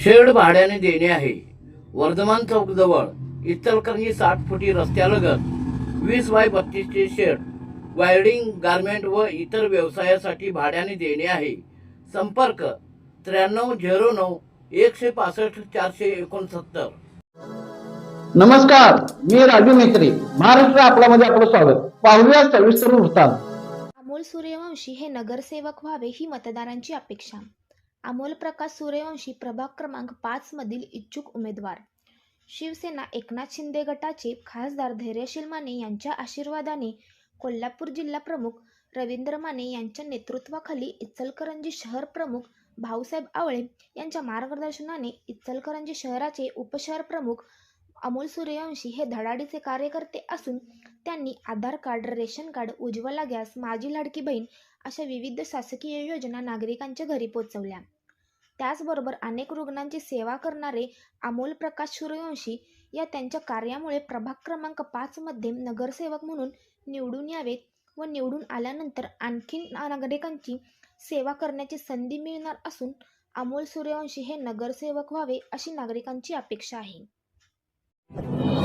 Shade भाड्याने देणे आहे. वर्धमान चौक जवळ इचलकरंजी साठ फुटी रस्त्यालगत वीस बाय बत्तीसचे शेड वायरिंग गारमेंट व इतर व्यवसायासाठी भाड्याने देणे आहे. संपर्क त्र्याण्णव झिरो नऊ एकशे पासष्ट चारशे एकोणसत्तर. नमस्कार मी राजू मेत्री महाराष्ट्र आपल्यामध्ये आपलं स्वागत. पाहूया सविस्तर वृत्तांत. अमोल सूर्यवंशी हे नगरसेवक व्हावे ही मतदारांची अपेक्षा. अमोल प्रकाश सूर्यवंशी प्रभाग क्रमांक पाच मधील इच्छुक उमेदवार. शिवसेना एकनाथ शिंदे गटाचे खासदार धैर्यशील माने यांच्या आशीर्वादाने कोल्हापूर जिल्हा प्रमुख रवींद्र माने यांच्या नेतृत्वाखाली इचलकरंजी शहर प्रमुख भाऊसाहेब आवळे यांच्या मार्गदर्शनाने इचलकरंजी शहराचे उपशहर प्रमुख अमोल सूर्यवंशी हे धडाडीचे कार्यकर्ते असून त्यांनी Aadhaar card ration card Ujjwala gas माझी लाडकी बहीण अशा विविध शासकीय योजना नागरिकांच्या घरी पोचवल्या. त्याचबरोबर अनेक रुग्णांची सेवा करणारे अमोल प्रकाश सूर्यवंशी या त्यांच्या कार्यामुळे प्रभाग क्रमांक पाचमध्ये नगरसेवक म्हणून निवडून यावेत व निवडून आल्यानंतर आणखीन नागरिकांची सेवा करण्याची संधी मिळणार असून अमोल सूर्यवंशी हे नगरसेवक व्हावे अशी नागरिकांची अपेक्षा आहे. you